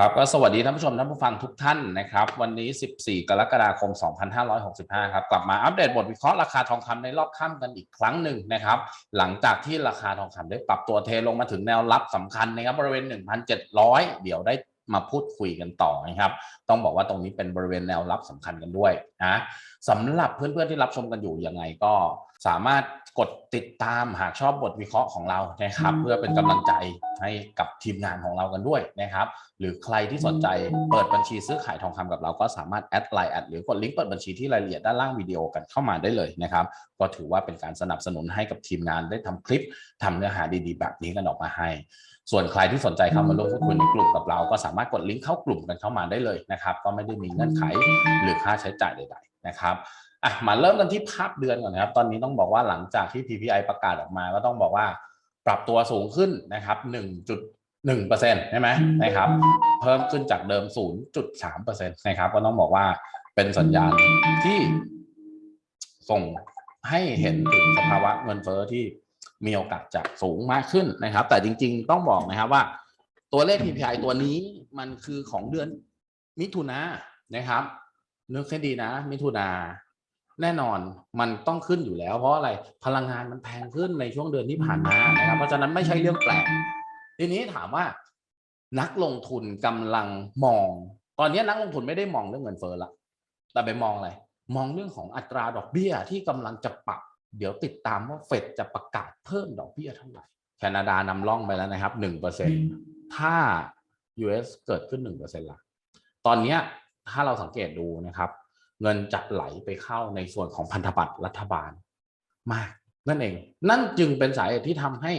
ครับก็สวัสดีท่านผู้ชมท่านผู้ฟังทุกท่านนะครับ วันนี้ 14 กรกฎาคม 2565 ครับ กลับมาอัปเดตบทวิเคราะห์ราคาทองคำในรอบค่ำกันอีกครั้งหนึ่งนะครับ หลังจากที่ราคาทองคำได้ปรับตัวเทลงมาถึงแนวรับสำคัญนะครับบริเวณ 1,700 เดี๋ยวได้มาพูดคุยกันต่อนะครับ ต้องบอกว่าตรงนี้เป็นบริเวณแนวรับสำคัญกันด้วยนะสำหรับเพื่อนๆที่รับชมกันอยู่ยังไงก็สามารถกดติดตามหากชอบบทวิเคราะห์ของเรานะครับ เพื่อเป็นกำลังใจให้กับทีมงานของเรากันด้วยนะครับ หรือใครที่สนใจเปิดบัญชีซื้อขายทองคำกับเราก็สามารถแอดไลน์แอดหรือกดลิงก์เปิดบัญชีที่รายละเอียดด้านล่างวิดีโอกันเข้ามาได้เลยนะครับ ก็ถือว่าเป็นการสนับสนุนให้กับทีมงานได้ทำคลิปทำเนื้อหาดีๆ แบบนี้กันออกมาให้ ส่วนใครที่สนใจเข้ามาร่วมพูดคุยในกลุ่มกับเรา ก็สามารถกดลิงก์เข้ากลุ่มกันเข้ามาได้เลยนะครับ ก็ไม่ได้มีเงื่อนไขหรือค่าใช้จ่ายใด ๆ นะครับ อะมาเริ่มกันที่ภาพเดือนก่อนนะครับ ตอนนี้ต้องบอกว่าหลังจากที่ PPI ประกาศออกมาก็ต้องบอกว่าปรับตัวสูงขึ้นนะครับ1.1เปอร์เซ็นต์ใช่ไหมนะครับ เพิ่มขึ้นจากเดิม 0.3เปอร์เซ็นต์นะครับ ก็ต้องบอกว่าเป็นสัญญาณที่ส่งให้เห็นถึงสภาวะเงินเฟ้อที่มีโอกาสจะสูงมากขึ้นนะครับ แต่จริงๆต้องบอกนะครับว่า ตัวเลข PPI ตัวนี้มันคือของเดือนมิถุนายนนะครับนึกให้ดีนะ มิถุนา แน่นอนมันต้องขึ้นอยู่แล้ว เพราะอะไรพลังงานมันแพงขึ้นในช่วงเดือนที่ผ่านมานะครับเพราะฉะนั้นไม่ใช่เรื่องแปลก ทีนี้ถามว่า นักลงทุนกำลังมอง ตอนนี้นักลงทุนไม่ได้มองเรื่องเงินเฟ้อละแต่ไปมองอะไรมองเรื่องของอัตราดอกเบี้ยที่กำลังจะปรับ เดี๋ยวติดตามว่าเฟดจะประกาศเพิ่มดอกเบี้ยเท่าไหร่แคนาดานำร่องไปแล้วนะครับหนึ่งเปอร์เซ็นถ้า US เกิดขึ้นหนึ่งเปอร์เซ็นละตอนเนี้ยถ้าเราสังเกตดูนะครับ เงินจะไหลไปเข้าในส่วนของพันธบัตรรัฐบาลมาก นั่นเอง นั่นจึงเป็นสาเหตุที่ทำให้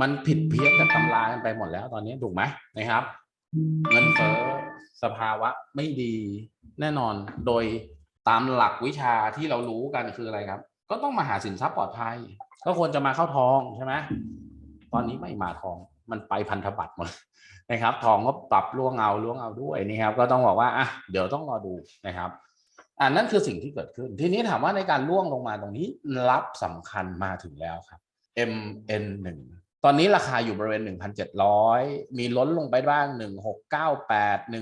มันผิดเพี้ยนกับตำรากันไปหมดแล้วตอนนี้ถูกไหมนะครับ เงินเฟ้อสภาวะไม่ดีแน่นอนโดยตามหลักวิชาที่เรารู้กันคืออะไรครับ ก็ต้องมาหาสินทรัพย์ปลอดภัย ก็ควรจะมาเข้าทองใช่ไหมตอนนี้ไม่มาทองมันไปพันธบัตรหมดนะครับ ทองก็ปรับล่วงเอาล่วงเอาด้วยนี่ครับ ก็ต้องบอกว่าอะเดี๋ยวต้องรอดูนะครับ อ่านั่นคือสิ่งที่เกิดขึ้น ทีนี้ถามว่าในการล่วงลงมาตรงนี้รับสำคัญมาถึงแล้วครับ MN1 ตอนนี้ราคาอยู่บริเวณ 1,700 มีล้นลงไปบ้าง 1698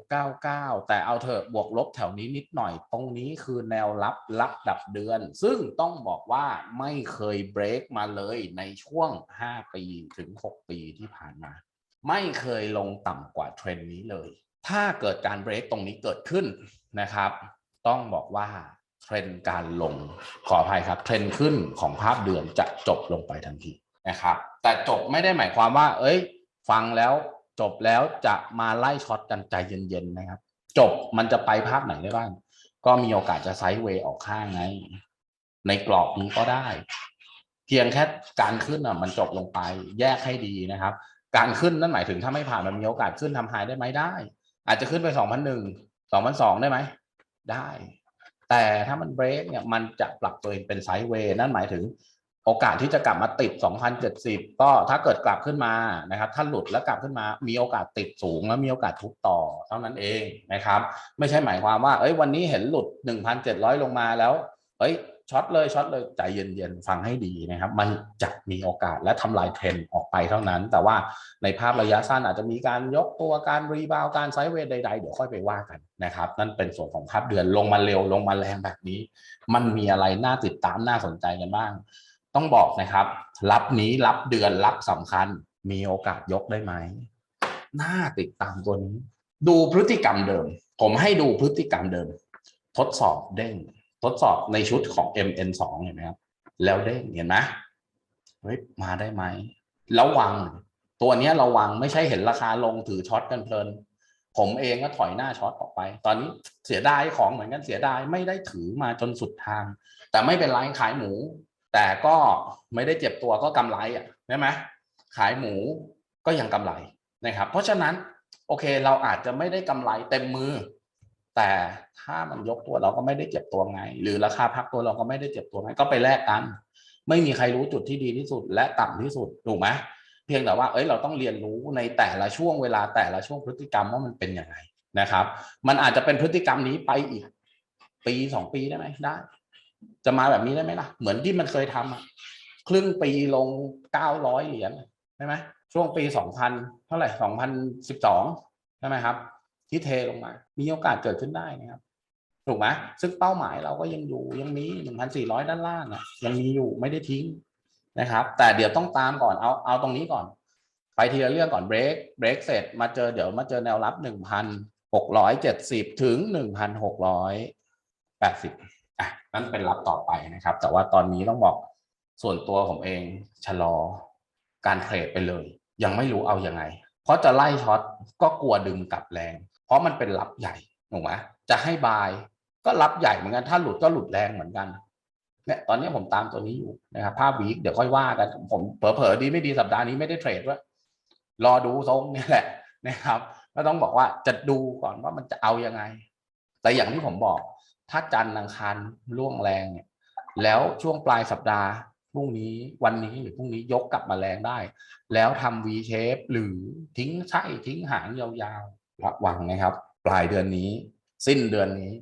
1699 แต่เอาเถอะบวกลบแถวนี้นิดหน่อย ตรงนี้คือแนวรับรับดับเดือน ซึ่งต้องบอกว่าไม่เคยเบรกมาเลยในช่วง 5 ปีถึง 6 ปีที่ผ่านมา ไม่เคยลงต่ำกว่าเทรนด์นี้เลย ถ้าเกิดการเบรกตรงนี้เกิดขึ้นนะครับ ต้องบอกว่าเทรนด์การลงขออภัยครับ เทรนด์ขึ้นของภาพเดือนจะจบลงไปทันทีนะครับ แต่จบไม่ได้หมายความว่า เอ้ย ฟังแล้วจบแล้วจะมาไล่ช็อตกันใจเย็นๆนะครับ จบมันจะไปภาพไหนได้บ้าง ก็มีโอกาสจะไซด์เวย์ออกข้างไงในกรอบนี้ก็ได้ เพียงแค่การขึ้นอะมันจบลงไปแยกให้ดีนะครับ การขึ้นนั่นหมายถึงถ้าไม่ผ่านมันมีโอกาสขึ้นทำไฮได้ไหมได้ อาจจะขึ้นไปสองพันหนึ่งสองพันสองได้ไหม ได้ แต่ถ้ามันเบรกเนี่ยมันจะปรับตัวเองเป็นไซด์เวย์นั่นหมายถึงโอกาสที่จะกลับมาติด 2,070 ก็ถ้าเกิดกลับขึ้นมานะครับ ถ้าหลุดแล้วกลับขึ้นมา มีโอกาสติดสูงแล้วมีโอกาสทุบต่อเท่านั้นเองนะครับ ไม่ใช่หมายความว่า เอ้ยวันนี้เห็นหลุด 1,700 ลงมาแล้ว เอ้ย ช็อตเลยช็อตเลยใจเย็นๆฟังให้ดีนะครับ มันจะมีโอกาสและทำลายเทรนด์ออกไปเท่านั้น แต่ว่าในภาพระยะสั้นอาจจะมีการยกตัวการรีบาวการไซด์เวย์ใดๆ เดี๋ยวค่อยไปว่ากันนะครับ นั่นเป็นส่วนของภาพเดือนลงมาเร็วลงมาแรงแบบนี้ มันมีอะไรน่าติดตามน่าสนใจกันบ้าง ต้องบอกนะครับ รับนี้รับเดือนรับสำคัญ มีโอกาสยกได้ไหมน่าติดตามตัวนี้ ดูพฤติกรรมเดิม ผมให้ดูพฤติกรรมเดิม ทดสอบเด้ง ทดสอบในชุดของ MN2 เห็นไหมครับ แล้วเด้งเห็นไหมเฮ้ยมาได้ไหมระวัง ตัวนี้ระวังไม่ใช่เห็นราคาลงถือช็อตกันเพลิน ผมเองก็ถอยหน้าช็อตออกไป ตอนนี้เสียดายของเหมือนกันเสียดายไม่ได้ถือมาจนสุดทาง แต่ไม่เป็นไรขายหมู แต่ก็ไม่ได้เจ็บตัวก็กำไรอะใช่ไหมขายหมูก็ยังกำไรนะครับ เพราะฉะนั้นโอเคเราอาจจะไม่ได้กำไรเต็มมือ แต่ถ้ามันยกตัวเราก็ไม่ได้เจ็บตัวไง หรือราคาพักตัวเราก็ไม่ได้เจ็บตัวไงก็ไปแลกกัน ไม่มีใครรู้จุดที่ดีที่สุด และต่ำที่สุดถูกไหมเพียงแต่ว่าเอ้ยเราต้องเรียนรู้ในแต่ละช่วงเวลาแต่ละช่วงพฤติกรรมว่ามันเป็นยังไงนะครับ มันอาจจะเป็นพฤติกรรมนี้ไปอีก ปีสองปีได้ไหมได้ จะมาแบบนี้ได้ไหมล่ะ เหมือนที่มันเคยทำอะครึ่งปีลงเก้าร้อยเหรียญใช่ไหมช่วงปีสองพันเท่าไหร่สองพันสิบสองใช่ไหมครับ ที่เทลงมา มีโอกาสเกิดขึ้นได้นะครับถูกไหมซึ่งเป้าหมายเราก็ยังอยู่ยังมีหนึ่งพันสี่ร้อยด้านล่างอะยังมีอยู่ไม่ได้ทิ้งนะครับ แต่เดี๋ยวต้องตามก่อนเอาเอาตรงนี้ก่อน ไปทีละเรื่องก่อนเบรกเบรกเสร็จมาเจอเดี๋ยวมาเจอแนวรับหนึ่งพันหกร้อยเจ็ดสิบถึงหนึ่งพันหกร้อยแปดสิบอะนั่นเป็นรับต่อไปนะครับ แต่ว่าตอนนี้ต้องบอกส่วนตัวผมเองชะลอการเทรดไปเลย ยังไม่รู้เอาอยัางไง เพราะจะไล่ช็อตก็กลัวดึงกลับแรง ราะมันเป็นรับใหญ่ถูกไหมจะให้บายก็รับใหญ่เหมือนกันถ้าหลุดก็หลุดแรงเหมือนกันเนี่ยตอนนี้ผมตามตัวนี้อยู่นะครับภาพวีคเดี๋ยวค่อยว่ากันผมเผลอๆดีไม่ดีสัปดาห์นี้ไม่ได้เทรดด้วยรอดูทรงนี่แหละนะครับก็ต้องบอกว่าจะดูก่อนว่ามันจะเอายังไง แต่อย่างที่ผมบอก ถ้าจันทร์อังคารล่วงแรงเนี่ย แล้วช่วงปลายสัปดาห์พรุ่งนี้วันนี้หรือพรุ่งนี้ยกกลับมาแรงได้ แล้วทำ V shape หรือทิ้งไส้ทิ้งหางยาวๆ ระวังนะครับ ปลายเดือนนี้ สิ้นเดือนนี้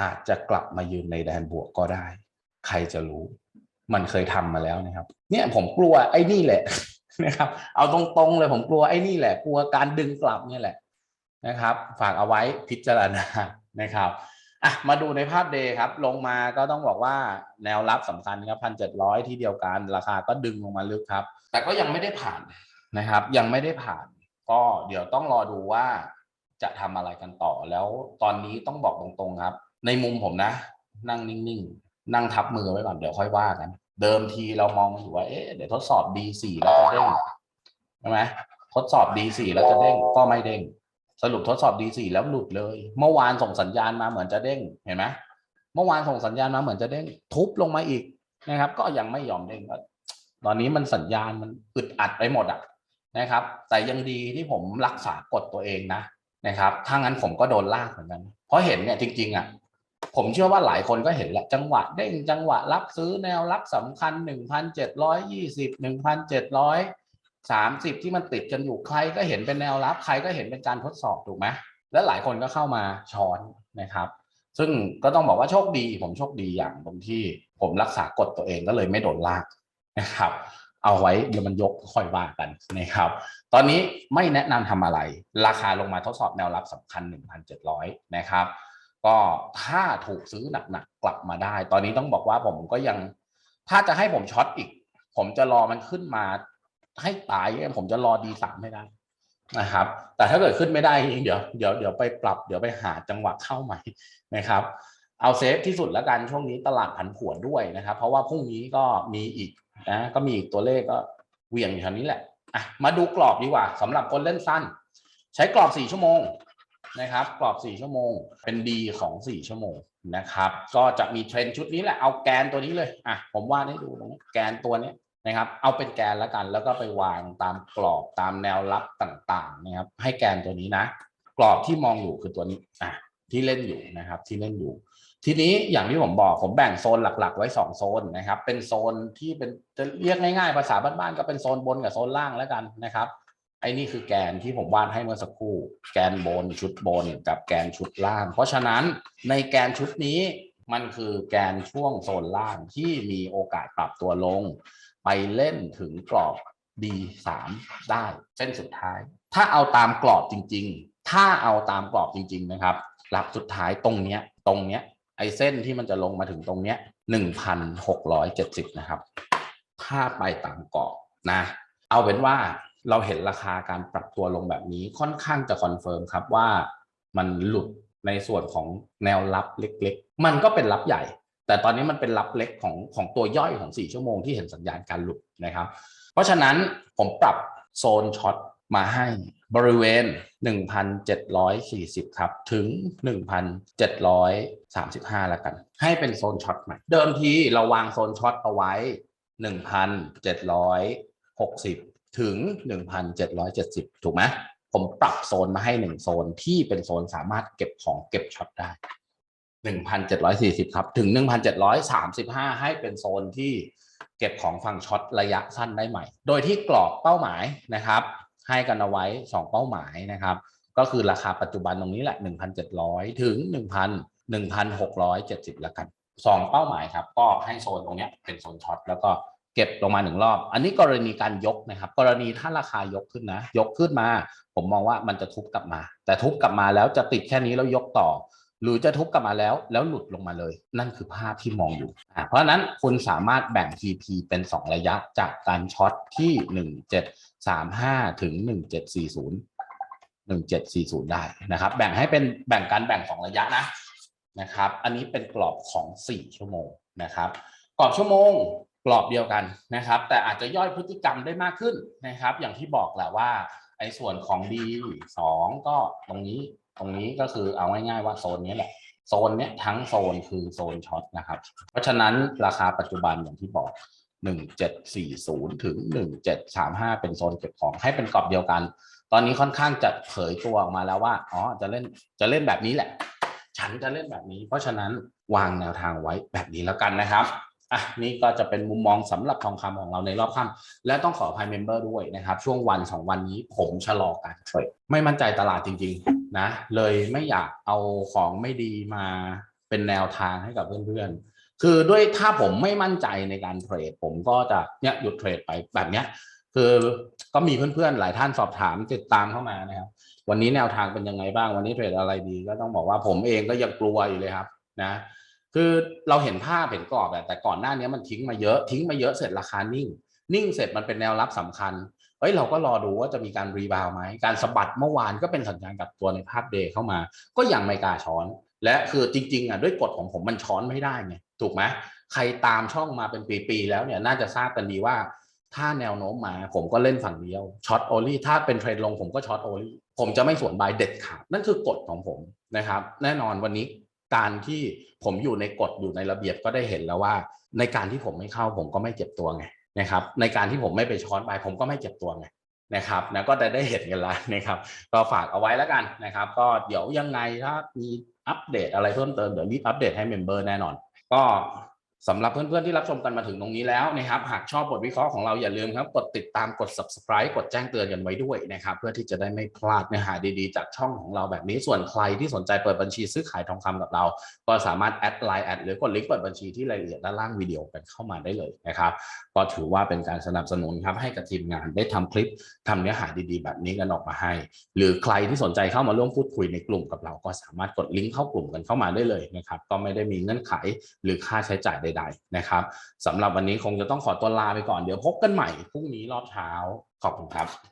อาจจะกลับมายืนในแดนบวกก็ได้ ใครจะรู้ มันเคยทำมาแล้วนะครับ เนี่ยผมกลัวไอ้นี่แหละนะครับ เอาตรงๆเลยผมกลัวไอ้นี่แหละ กลัวการดึงกลับเนี่ยแหละนะครับ ฝากเอาไว้พิจารณานะครับอะมาดูในภาพเดย์ครับ ลงมาก็ต้องบอกว่าแนวรับสำคัญครับพันเจ็ดร้อยที่เดียวกันราคาก็ดึงลงมาลึกครับ แต่ก็ยังไม่ได้ผ่านนะครับ ยังไม่ได้ผ่าน ก็เดี๋ยวต้องรอดูว่าจะทำอะไรกันต่อแล้วตอนนี้ต้องบอกตรงๆครับ ในมุมผมนะ นั่งนิ่งๆ นั่งทับมือไว้ก่อนเดี๋ยวค่อยว่ากัน เดิมทีเรามองอยู่ว่าเอ๊ะเดี๋ยวทดสอบ D4 แล้วจะเด้งใช่ไหมทดสอบ D4 แล้วจะเด้งก็ไม่เด้ง สรุปทดสอบ D4 แล้วหลุดเลย เมื่อวานส่งสัญญาณมาเหมือนจะเด้งเห็นไหมเมื่อวานส่งสัญญาณมาเหมือนจะเด้งทุบลงมาอีกนะครับ ก็ยังไม่ยอมเด้งตอนนี้มันสัญญาณมันอึดอัดไปหมดอะ นะครับ แต่ยังดีที่ผมรักษากฎตัวเองนะนะครับถ้างั้นผมก็โดนลากเหมือนกันเพราะเห็นเนี่ยจริงๆอะผมเชื่อว่าหลายคนก็เห็นแหละจังหวะเด้งจังหวะรับซื้อแนวรับสำคัญ 1,720 1,730 ที่มันติดกันอยู่ใครก็เห็นเป็นแนวรับใครก็เห็นเป็นการทดสอบถูกไหมและหลายคนก็เข้ามาช้อนนะครับ ซึ่งก็ต้องบอกว่าโชคดี ผมโชคดีอย่างตรงที่ผมรักษากฎตัวเองก็เลยไม่โดนลากนะครับ เอาไว้เดี๋ยวมันยกค่อยว่ากันนะครับ ตอนนี้ไม่แนะนำทำอะไร ราคาลงมาทดสอบแนวรับสำคัญ 1,700 นะครับ ก็ถ้าถูกซื้อหนักๆกลับมาได้ ตอนนี้ต้องบอกว่าผมก็ยัง ถ้าจะให้ผมช็อตอีก ผมจะรอมันขึ้นมา ให้ตายผมจะรอดีสามไม่ได้นะครับ แต่ถ้าเกิดขึ้นไม่ได้เดี๋ยวเดี๋ยวเดี๋ยวไปปรับเดี๋ยวไปหาจังหวะเข้าใหม่นะครับเอาเซฟที่สุดแล้วกันช่วงนี้ตลาดผันผวนด้วยนะครับ เพราะว่าพรุ่งนี้ก็มีอีก นะก็มีอีกตัวเลขก็เหวี่ยงอยู่แถวนี้แหละอะมาดูกรอบดีกว่าสำหรับคนเล่นสั้น ใช้กรอบ4ชั่วโมงนะครับ กรอบ4ชั่วโมงเป็นดีของ4ชั่วโมงนะครับ ก็จะมีเทรนด์ชุดนี้แหละเอาแกนตัวนี้เลยอะผมวาดให้ดูตรงนี้แกนตัวนี้นะครับ เอาเป็นแกนแล้วกัน แล้วก็ไปวางตามกรอบตามแนวรับต่างๆนะครับ ให้แกนตัวนี้นะ กรอบที่มองอยู่คือตัวนี้อะที่เล่นอยู่นะครับ ที่เล่นอยู่ ทีนี้อย่างที่ผมบอกผมแบ่งโซนหลัก ๆ ไว้ 2 โซนนะครับ เป็นโซนที่เป็นจะเรียกง่ายๆ ภาษาบ้านๆก็เป็นโซนบนกับโซนล่างแล้วกันนะครับไอ้นี่คือแกนที่ผมวาดให้เมื่อสักครู่ แกนบนชุดบนกับแกนชุดล่าง เพราะฉะนั้นในแกนชุดนี้มันคือแกนช่วงโซนล่างที่มีโอกาสปรับตัวลง ไปเล่นถึงกรอบ D3 ได้เส้นสุดท้าย ถ้าเอาตามกรอบจริง ๆ ถ้าเอาตามกรอบจริง ๆ นะครับ หลักสุดท้ายตรงเนี้ยตรงเนี้ย ไอ้เส้นที่มันจะลงมาถึงตรงเนี้ยหนึ่งพันหกร้อยเจ็ดสิบนะครับ ถ้าไปตามกรอบนะ เอาเป็นว่าเราเห็นราคาการปรับตัวลงแบบนี้ค่อนข้างจะคอนเฟิร์มครับว่ามันหลุดในส่วนของแนวรับเล็กๆ มันก็เป็นรับใหญ่ แต่ตอนนี้มันเป็นรับเล็กของของตัวย่อยของ 4 ชั่วโมงที่เห็นสัญญาณการหลุดนะครับ เพราะฉะนั้นผมปรับโซนช็อต มาให้บริเวณ 1,740 ครับ ถึง 1,735 แล้วกัน ให้เป็นโซนช็อตใหม่ เดิมทีเราวางโซนช็อตเอาไว้ 1,760 ถึง 1,770 ถูกไหมผมปรับโซนมาให้หนึ่งโซนที่เป็นโซนสามารถเก็บของเก็บช็อตได้ 1,740 ครับ ถึง 1,735 ให้เป็นโซนที่เก็บของฝั่งช็อตระยะสั้นได้ใหม่ โดยที่กรอบเป้าหมายนะครับ ให้กันเอาไว้ 2 เป้าหมายนะครับ ก็คือราคาปัจจุบันตรงนี้แหละ 1,700 ถึง 1,000 1,670แล้วกัน 2 เป้าหมายครับ ก็ให้โซนตรงนี้เป็นโซนช็อตแล้วก็เก็บลงมาหนึ่งรอบ อันนี้กรณีการยกนะครับ กรณีถ้าราคายกขึ้นนะ ยกขึ้นมา ผมมองว่ามันจะทุบกลับมา แต่ทุบกลับมาแล้วจะติดแค่นี้แล้วยกต่อ หรือจะทุบกลับมาแล้วแล้วหลุดลงมาเลย นั่นคือภาพที่มองอยู่เพราะนั้นคุณสามารถแบ่ง TP เป็น 2 ระยะจากการช็อตที่ 1735 ถึง 1740 1740 ได้นะครับ แบ่งให้เป็นแบ่งการแบ่ง2ระยะนะนะครับ อันนี้เป็นกรอบของ 4 ชั่วโมงนะครับ กรอบชั่วโมงกรอบเดียวกันนะครับ แต่อาจจะย่อยพฤติกรรมได้มากขึ้นนะครับ อย่างที่บอกแหละว่าไอ้ส่วนของ D สองก็ตรงนี้ตรงนี้ก็คือเอาง่ายๆว่าโซนนี้แหละโซนเนี้ยทั้งโซนคือโซนช็อตนะครับ เพราะฉะนั้นราคาปัจจุบันอย่างที่บอก 1740 ถึง 1735 เป็นโซนเก็บของให้เป็นกรอบเดียวกัน ตอนนี้ค่อนข้างจะเผยตัวออกมาแล้วว่าอ๋อจะเล่นจะเล่นแบบนี้แหละ ฉันจะเล่นแบบนี้ เพราะฉะนั้นวางแนวทางไว้แบบนี้แล้วกันนะครับอะนี่ก็จะเป็นมุมมองสำหรับทองคำของเราในรอบค่ำและต้องขออภัยเมมเบอร์ด้วยนะครับ ช่วงวันสองวันนี้ผมชะลอการเทรดไม่มั่นใจตลาดจริง ๆ นะ เลยไม่อยากเอาของไม่ดีมาเป็นแนวทางให้กับเพื่อนๆ คือด้วยถ้าผมไม่มั่นใจในการเทรด ผมก็จะเนี่ยหยุดเทรดไปแบบเนี้ย คือก็มีเพื่อนๆหลายท่านสอบถามติดตามเข้ามานะครับ วันนี้แนวทางเป็นยังไงบ้าง วันนี้เทรดอะไรดี ก็ต้องบอกว่าผมเองก็ยังกลัวอยู่เลยครับนะคือเราเห็นภาพเห็นกรอบแต่ก่อนหน้านี้มันทิ้งมาเยอะทิ้งมาเยอะเสร็จราคานิ่ง นิ่งเสร็จมันเป็นแนวรับสำคัญเอ้ยเราก็รอดูว่าจะมีการรีบาวไหมการสะบัดเมื่อวานก็เป็นสัญญาณกลับตัวในภาพเดย์เข้ามา ก็ยังไม่กล้าช้อน และคือจริงๆอะด้วยกฎของผมมันช้อนไม่ได้ไง ถูกไหมใครตามช่องมาเป็นปีๆแล้วเนี่ยน่าจะทราบกันดีว่าถ้าแนวโน้มมาผมก็เล่นฝั่งเดียวช็อตโอลี่ถ้าเป็นเทรดลงผมก็ช็อตโอลี่ผมจะไม่สวนบายเด็ดขาดนั่นคือกฎของผมนะครับ แน่นอนวันนี้การที่ผมอยู่ในกฎอยู่ในระเบียบก็ได้เห็นแล้วว่า ในการที่ผมไม่เข้าผมก็ไม่เจ็บตัวไงนะครับในการที่ผมไม่ไปช้อนบายผมก็ไม่เจ็บตัวไงนะครับนะก็ได้ได้เห็นกันแล้วนะครับก็ฝากเอาไว้แล้วกันนะครับ ก็เดี๋ยวยังไงถ้ามีอัปเดตอะไรเพิ่มเติมเดี๋ยวรีบอัปเดตให้เมมเบอร์แน่นอน ก็ สำหรับเพื่อนๆที่รับชมกันมาถึงตรงนี้แล้วนะครับหากชอบบทวิเคราะห์ของเราอย่าลืมครับกดติดตามกด subscribe กดแจ้งเตือนกันไว้ด้วยนะครับเพื่อที่จะได้ไม่พลาดเนื้อหาดีๆ จากช่องของเราแบบนี้ส่วนใครที่สนใจเปิดบัญชีซื้อขายทองคำกับเรา ก็สามารถแอดไลน์แอดหรือกดลิงก์เปิดบัญชีที่รายละเอียดด้านล่างวิดีโอกันเข้ามาได้เลยนะครับก็ถือว่าเป็นการสนับสนุนครับให้กับทีมงานได้ทำคลิปทำเนื้อหาดีๆ แบบนี้กันออกมาให้ หรือใครที่สนใจเข้ามาร่วมพูดคุยในกลุ่มกับเรา ก็สามารถกดลิงก์เข้ากลุ่มกันเข้ามาได้เลยนะครับก็ไม่ได้มีเงื่อนไขหรือค่าใช้จ่ายใดๆนะครับสำหรับวันนี้คงจะต้องขอตัวลาไปก่อนเดี๋ยวพบกันใหม่พรุ่งนี้รอบเช้าขอบคุณครับ